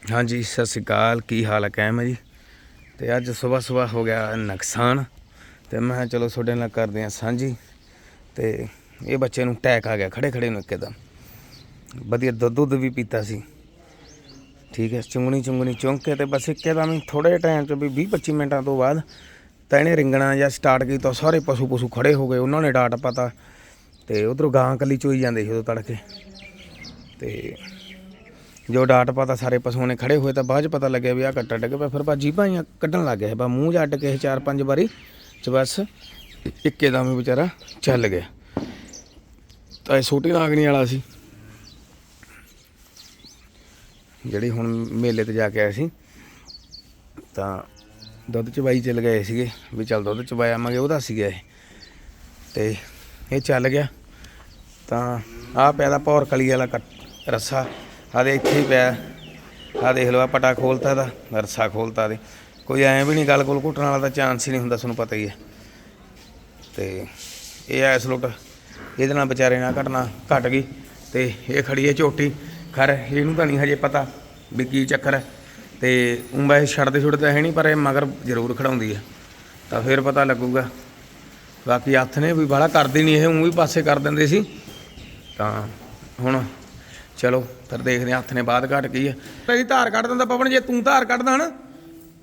ਹਾਂਜੀ, ਸਤਿ ਸ਼੍ਰੀ ਅਕਾਲ। ਕੀ ਹਾਲ ਹੈ ਕਾਇਮ ਹੈ ਜੀ? ਤੇ ਅੱਜ ਸਵੇਰ ਸਵੇਰ ਹੋ ਗਿਆ ਨੁਕਸਾਨ। ਤੇ ਮੈਂ ਕਿਹਾ ਚਲੋ ਤੁਹਾਡੇ ਨਾਲ ਕਰਦੇ ਹਾਂ ਸਾਂਝੀ। ਤੇ ਇਹ ਬੱਚੇ ਨੂੰ ਟੈਕ ਆ ਗਿਆ, ਖੜੇ ਖੜੇ ਨੂੰ ਇੱਕਦਮ। ਵਧੀਆ ਦੁੱਧ ਦੁੱਧ ਵੀ ਪੀਤਾ ਸੀ। ਠੀਕ ਹੈ, ਚੁੰਗਣੀ ਚੁੰਗਣੀ ਚੁੰਗ ਕੇ ਤੇ ਬਸ ਇੱਕਦਮ ਹੀ ਥੋੜੇ ਟਾਈਮ ਚ ਵੀ 20 25 ਮਿੰਟਾਂ ਤੋਂ ਬਾਅਦ ਤਾਂ ਇਹਨੇ ਰਿੰਗਣਾ ਜਾਂ ਸਟਾਰਟ ਕੀਤਾ ਸਾਰੇ ਪਸ਼ੂ ਪਸ਼ੂ ਖੜੇ ਹੋ ਗਏ, ਉਹਨਾਂ ਨੇ ਡਾਟ ਪਤਾ। ਤੇ ਉਧਰੋਂ ਗਾਂ ਕੱਲੀ ਚੋਈ ਜਾਂਦੇ ਸੀ ਉਦੋਂ ਤੜਕੇ। ਤੇ ਜੋ ਡਾਟ ਪਤਾ ਸਾਰੇ ਪਸ਼ੂਆਂ ਨੇ ਖੜੇ ਹੋਏ ਤਾਂ ਬਾਅਦ ਚ ਪਤਾ ਲੱਗਿਆ ਵੀ ਆ ਕੱਟਾ ਡਿੱਗ ਪਿਆ, ਫਿਰ ਭਾਜੀ ਭਾਈਆਂ ਕੱਢਣ ਲੱਗ ਗਿਆ ਬਾ ਮੂੰਹ ਜੱਟ ਕੇ ਚਾਰ ਪੰਜ ਵਾਰੀ ਚ ਬਸ ਇੱਕੇ ਦਮ ਹੀ ਵਿਚਾਰਾ ਚੱਲ ਗਿਆ। ਤਾਂ ਇਹ ਛੋਟੀ ਨਾਗਣੀ ਵਾਲਾ ਸੀ। ਜਿਹੜੀ ਹੁਣ ਮੇਲੇ ਤੇ ਜਾ ਕੇ ਆਏ ਸੀ, ਤਾਂ ਦੁੱਧ ਚਵਾਈ ਚੱਲ ਗਏ ਸੀਗੇ, ਵੀ ਚੱਲ ਦੁੱਧ ਚਵਾਇਆ ਆਵਾਂਗੇ ਉਹਦਾ ਸੀਗਾ ਇਹ। ਤੇ ਇਹ ਚੱਲ ਗਿਆ। ਤਾਂ ਆ ਪੈਦਾ ਦਾ ਪੌਰ ਕਲੀ ਵਾਲਾ ਰੱਸਾ। ਰੱਸਾ ਆਦੇ ਇੱਥੇ ਹੀ ਪਿਆ। ਆ ਦੇਖ ਲਓ ਆ ਪਟਾ ਖੋਲਤਾ ਦਾ ਰੱਸਾ ਖੋਲਤਾ ਦੇ ਕੋਈ ਐਂ ਵੀ ਨਹੀਂ ਗੱਲ ਕੋਲ ਘੁੱਟਣ ਵਾਲਾ ਤਾਂ ਚਾਂਸ ਹੀ ਨਹੀਂ ਹੁੰਦਾ, ਤੁਹਾਨੂੰ ਪਤਾ ਹੀ ਹੈ। ਤੇ ਇਹ ਐਸ ਲੁੱਟ। ਇਹਦੇ ਨਾਲ ਵਿਚਾਰੇ ਨਾਲ ਘਟਨਾ ਘਟ ਗਈ ਤੇ ਇਹ ਖੜੀ ਹੈ ਝੋਟੀ। ਖਰ, ਇਹਨੂੰ ਤਾਂ ਨਹੀਂ ਹਜੇ ਪਤਾ ਵੀ ਕੀ ਚੱਕਰ ਹੈ। ਤੇ ਉਹ ਵੈਸੇ ਛੱਡਦੇ ਛੁੱਟਦੇ ਹੈ ਨਹੀਂ, ਪਰ ਇਹ ਮਗਰ ਜ਼ਰੂਰ ਖੜਾਉਂਦੀ ਹੈ। ਤਾਂ ਫਿਰ ਪਤਾ ਲੱਗੂਗਾ। ਬਾਕੀ ਹੱਥ ਨੇ ਵੀ ਬਾਹਲਾ ਕਰਦੇ ਨਹੀਂ ਇਹ ਉਹ ਵੀ ਪਾਸੇ ਕਰ ਦਿੰਦੇ ਸੀ। ਤਾਂ ਹੁਣ ਚਲੋ, ਫਿਰ ਦੇਖਦੇ ਹਾਂ ਹੱਥ ਨੇ ਬਾਅਦ ਘਟ ਗਈ ਹੈ ਤੇਰੀ ਧਾਰ ਕੱਢ ਦਿੰਦਾ ਪਵਨ, ਜੇ ਤੂੰ ਧਾਰ ਕੱਢਦਾ ਨਾ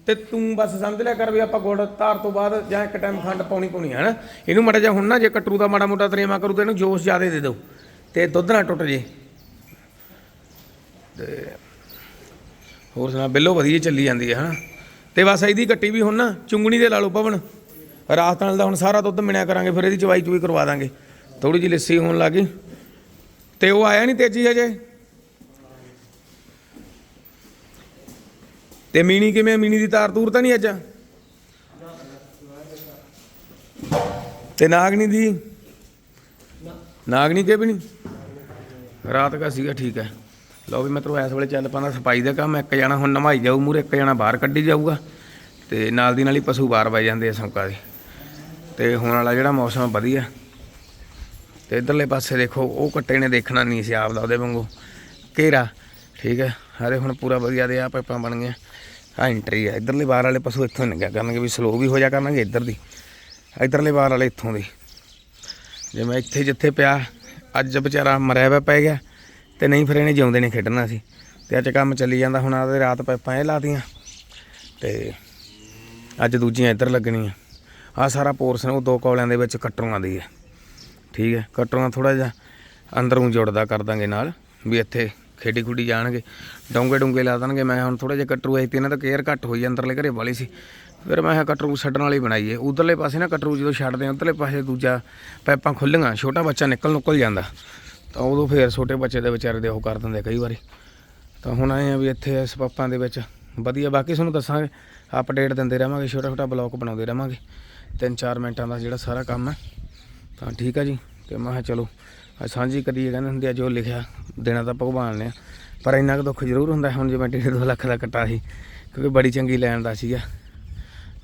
ਤੇ ਤੂੰ ਬਸ ਸਮਝ ਲਿਆ ਕਰ ਵੀ ਆਪਾਂ ਗੁੜ ਧਾਰ ਤੋਂ ਬਾਅਦ ਜਾਂ ਇੱਕ ਟਾਈਮ ਖੰਡ ਪਾਉਣੀ ਪਾਉਣੀ ਹੈ ਨਾ ਇਹਨੂੰ ਮੜਾ ਜਾ ਹੁਣ ਨਾ, ਜੇ ਕਟਰੂ ਦਾ ਮਾੜਾ ਮੋਟਾ ਤਰੇਮਾ ਕਰੂ ਤੇ ਇਹਨੂੰ ਜੋਸ਼ ਜ਼ਿਆਦਾ ਦੇ ਦਿਓ, ਤੇ ਦੁੱਧ ਨਾ ਟੁੱਟ ਜੇ। ਤੇ ਹੋਰ ਸੁਣਾ, ਬਿੱਲੋ ਵਧੀਆ ਚੱਲੀ ਜਾਂਦੀ ਹੈ ਹਨਾ। ਤੇ ਬਸ ਇਹਦੀ ਕੱਟੀ ਵੀ ਹੁਣ ਨਾ, ਚੁੰਗਣੀ ਦੇ ਲਾ ਲਓ ਪਵਨ। ਰਾਤ ਨਾਲ ਦਾ ਹੁਣ ਸਾਰਾ ਦੁੱਧ ਮਿਣਿਆ ਕਰਾਂਗੇ, ਫਿਰ ਇਹਦੀ ਚਵਾਈ ਚੂਈ ਕਰਵਾ ਦਾਂਗੇ। ਥੋੜੀ ਜਿਹੀ ਲੱਸੀ ਹੋਣ ਲੱਗੀ ਤੇ ਉਹ ਆਇਆ ਨਹੀਂ ਤੇਜੀ ਹਜੇ? ਤੇ ਮੀਣੀ ਕਿਵੇਂ ਮੀਣੀ ਦੀ ਤਾਰ ਤੂਰ ਤਾਂ ਨਹੀਂ ਅੱਜ? ਤੇ ਨਾਗਣੀ ਦੀ? ਨਾਗਣੀ ਕੇ ਵੀ ਨਹੀਂ? ਰਾਤ ਦਾ ਸੀਗਾ, ਠੀਕ ਹੈ। ਲਓ ਵੀ ਮਤਲਬ ਇਸ ਵੇਲੇ ਚੱਲ ਪਾਉਂਦਾ ਸਫ਼ਾਈ ਦਾ ਕੰਮ। ਇੱਕ ਜਣਾ ਹੁਣ ਨਮਾਈ ਜਾਊ ਮੂਰੇ ਇੱਕ ਜਣਾ ਬਾਹਰ ਕੱਢੀ ਜਾਊਗਾ। ਤੇ ਨਾਲ ਦੀ ਨਾਲ ਹੀ ਪਸ਼ੂ ਬਾਹਰ ਵਜ ਜਾਂਦੇ ਆ ਸੰਕਾ ਦੇ। ਤੇ ਹੁਣ ਵਾਲਾ ਜਿਹੜਾ ਮੌਸਮ ਵਧੀਆ। ਤੇ ਇਧਰਲੇ ਪਾਸੇ ਦੇਖੋ, ਉਹ ਕੱਟੇ ਨੇ ਦੇਖਣਾ ਨਹੀਂ ਸੀ ਆਪਦਾ ਉਹਦੇ ਵਾਂਗੂ। ਘੇਰਾ, ਠੀਕ ਹੈ। ਹਾਰੇ ਹੁਣ ਪੂਰਾ ਵਧੀਆ ਦੇ ਆ ਪਾਈਪਾਂ ਬਣ ਗਈਆਂ ਆ ਐਂਟਰੀ ਆ। ਇਧਰਲੇ ਬਾਹਰ ਵਾਲੇ ਪਸ਼ੂ ਇੱਥੋਂ ਹੀ ਕਰਨਗੇ ਵੀ ਸਲੋ ਵੀ ਹੋ ਜਾ ਕਰਨਗੇ ਇੱਧਰ ਦੀ। ਇਧਰਲੇ ਬਾਹਰ ਵਾਲੇ ਇੱਥੋਂ ਦੀ। ਮੈਂ ਇੱਥੇ ਜਿੱਥੇ ਪਿਆ, ਅੱਜ ਵਿਚਾਰਾ ਮਰਿਆ ਵਾ ਪੈ ਗਿਆ ਤੇ ਨਹੀਂ ਫਿਰ ਇਹਨੇ ਜਿਉਂਦੇ ਨੇ ਖੇਡਣਾ ਸੀ। ਤੇ ਅੱਜ ਕੰਮ ਚੱਲੀ ਜਾਂਦਾ, ਹੁਣ ਆਦੇ ਰਾਤ ਪਾਈਪਾਂ ਇਹ ਲਾਤੀਆਂ ਤੇ ਅੱਜ ਦੂਜੀਆਂ ਇੱਧਰ ਲੱਗਣੀਆਂ। ਆ ਸਾਰਾ ਪੋਰਸ਼ਨ ਉਹ ਦੋ ਕੌਲਿਆਂ ਦੇ ਵਿੱਚ ਕੱਟਰੂਆਂ ਦੀ ਹੈ। ਠੀਕ ਹੈ, ਕੱਟਰੂਆਂ ਥੋੜਾ ਜਿਹਾ ਅੰਦਰੋਂ ਜੁੜਦਾ ਕਰ ਦਾਂਗੇ ਨਾਲ, ਵੀ ਇੱਥੇ ਖੇਡੀ ਖੁੱਡੀ ਜਾਣਗੇ। ਡੋਂਗੇ ਡੁੰਗੇ ਲਾ ਦੇਣਗੇ। ਮੈਂ ਹੁਣ ਥੋੜਾ ਜਿਹਾ ਕਟਰੂ ਆਈ ਤੇ ਇਹਨਾਂ ਦਾ ਕੇਅਰ ਘੱਟ ਹੋਈ ਅੰਦਰਲੇ ਘਰੇ ਵਾਲੀ ਸੀ। ਫਿਰ ਮੈਂ ਕਿਹਾ ਕਟਰੂ ਛੱਡਣ ਵਾਲੀ ਬਣਾਈਏ। ਉਧਰਲੇ ਪਾਸੇ ਨਾ ਕਟਰੂ ਜਦੋਂ ਛੱਡਦੇ ਆ, ਉਧਰਲੇ ਪਾਸੇ ਦੂਜਾ ਪਾਈਪਾਂ ਖੁੱਲੀਆਂ ਛੋਟਾ ਬੱਚਾ ਨਿਕਲ ਨੁਕਲ ਜਾਂਦਾ। ਤਾਂ ਉਦੋਂ ਫਿਰ ਛੋਟੇ ਬੱਚੇ ਦੇ ਵਿਚਾਰੇ ਦੇ ਉਹ ਕਰ ਦਿੰਦੇ ਕਈ ਵਾਰੀ। ਤਾਂ ਹੁਣ ਆਏ ਆ ਵੀ ਇੱਥੇ ਇਸ ਪਾਪਾਂ ਦੇ ਵਿੱਚ ਵਧੀਆ। ਬਾਕੀ ਤੁਹਾਨੂੰ ਦੱਸਾਂਗੇ ਅਪਡੇਟ ਦਿੰਦੇ ਰਹਾਂਗੇ ਛੋਟਾ ਛੋਟਾ ਬਲੌਗ ਬਣਾਉਂਦੇ ਰਹਾਂਗੇ। ਤਿੰਨ ਚਾਰ ਮਿੰਟਾਂ ਦਾ ਜਿਹੜਾ ਸਾਰਾ ਕੰਮ ਹੈ। ਤਾਂ ਠੀਕ ਆ ਜੀ। ਤੇ ਮੈਂ ਕਿਹਾ ਚਲੋ ਅੱਜ ਸਾਂਝੀ ਕਰੀਏ ਕਹਿੰਦੇ ਹੁੰਦੇ ਆ, ਜੋ ਲਿਖਿਆ, ਦੇਣਾ ਤਾਂ ਭਗਵਾਨ ਨੇ। ਪਰ ਇੰਨਾ ਕੁ ਦੁੱਖ ਜ਼ਰੂਰ ਹੁੰਦਾ ਹੁਣ ਜਿਵੇਂ ਡੇਢ ਦੋ ਲੱਖ ਦਾ ਕੱਟਾ ਸੀ, ਕਿਉਂਕਿ ਬੜੀ ਚੰਗੀ ਲੈਣ ਦਾ ਸੀਗਾ।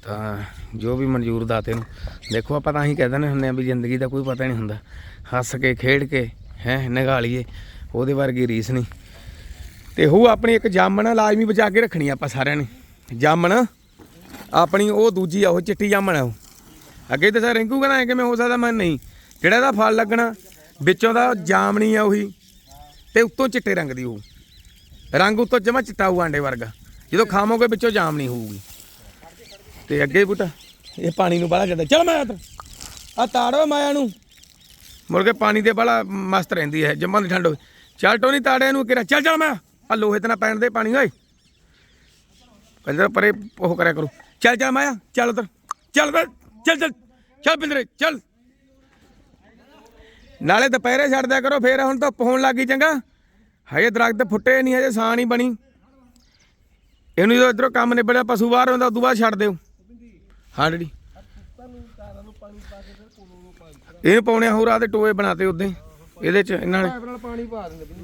ਤਾਂ ਜੋ ਵੀ ਮਨਜ਼ੂਰ ਦਾਤੇ ਨੂੰ, ਦੇਖੋ ਆਪਾਂ ਤਾਂ ਹੀ ਕਹਿ ਦਿੰਦੇ ਹੁੰਦੇ ਆ ਵੀ ਜ਼ਿੰਦਗੀ ਦਾ ਕੋਈ ਪਤਾ ਨਹੀਂ ਹੁੰਦਾ। ਹੱਸ ਕੇ, ਖੇਡ ਕੇ, ਹੈ, ਨਿਗਾਲੀਏ, ਉਹਦੇ ਵਰਗੀ ਰੀਸ ਨਹੀਂ। ਤੇ ਉਹ ਆਪਣੀ ਇੱਕ ਜਾਮਣ ਲਾਜ਼ਮੀ ਬਚਾ ਕੇ ਰੱਖਣੀ ਆਪਾਂ ਸਾਰਿਆਂ ਨੇ। ਜਾਮਣ, ਆਪਣੀ ਉਹ ਦੂਜੀ ਆ, ਉਹ ਚਿੱਟੀ ਜਾਮਣ ਆ ਉਹ। ਅੱਗੇ ਤਾਂ ਸਰ ਰਿੰਕੂ ਕਹਿੰਦਾ ਐ ਕਿਵੇਂ ਹੋ ਸਕਦਾ? ਮੈਂ ਨਹੀਂ। ਜਿਹੜਾ ਇਹਦਾ ਫਲ ਲੱਗਣਾ ਵਿੱਚੋਂ ਦਾ ਜਾਮਣੀ ਆ ਉਹੀ ਤੇ ਉੱਤੋਂ ਚਿੱਟੇ ਰੰਗ ਦੀ ਉਹ ਰੰਗ ਉੱਤੋਂ ਜਮਾ ਚਿੱਟਾ ਹੋਊ ਆਂਡੇ ਵਰਗਾ। ਜਦੋਂ ਖਾਵੋਗੇ ਵਿੱਚੋਂ ਜਾਮਣੀ ਹੋਊਗੀ। ਤੇ ਅੱਗੇ ਬੂਟਾ, ਇਹ ਪਾਣੀ ਨੂੰ ਬਾਹਲਾ ਜਾਂਦਾ ਚਲ ਮਾਇਆ ਆ ਤਾੜੋ ਮਾਇਆ ਨੂੰ। ਮੁੜ ਕੇ ਪਾਣੀ ਦੇ ਬਾਹਲਾ ਮਸਤ ਰਹਿੰਦੀ ਹੈ ਜੰਮਾਂ ਦੀ ਠੰਡ ਹੋਵੇ। ਚੱਲ ਟੋਨੀ ਤਾੜੇ ਨੂੰ ਕਿਰਾ ਚੱਲ ਚੱਲ ਮੈਂ ਆ। ਲੋਹੇ ਤੇ ਨਾ ਪੈਣ ਦੇ ਪਾਣੀ, ਓਏ। ਪਿੰਦਰ ਪਰੇ ਉਹ ਕਰਿਆ ਕਰੋ। ਚੱਲ ਚੱਲ ਮਾਇਆ ਚੱਲ ਉਧਰ। ਚੱਲ ਚੱਲ ਚੱਲ। ਚੱਲ ਪਿੰਦਰੇ, ਚੱਲ। ਨਾਲੇ ਦੁਪਹਿਰੇ ਛੱਡ ਦਿਆ ਕਰੋ, ਫੇਰ ਹੁਣ ਧੁੱਪ ਹੋਣ ਲੱਗੀ ਚੰਗਾ। ਹਜੇ ਦਰਖਤ ਫੁੱਟੇ ਨਹੀਂ, ਹਜੇ ਸਾਂ ਨਹੀਂ ਬਣੀ। ਇਹਨੂੰ ਜਦੋਂ ਇਧਰੋਂ ਕੰਮ ਨਿਬੜਿਆ, ਪਸ਼ੂ ਬਾਹਰ ਹੁੰਦਾ ਉਦੋਂ ਬਾਅਦ ਛੱਡ ਦਿਓ। ਹਾਂ, ਡੈਡੀ। ਇਹਨੂੰ ਪਾਉਣੇ ਹੋਰ ਆ ਦੇ ਟੋਏ ਬਣਾਤੇ ਉਦੋਂ ਇਹਦੇ ਚ ਇਹਨਾਂ ਨੇ। ਪਾਣੀ ਪਾ ਦਿੰਦੇ।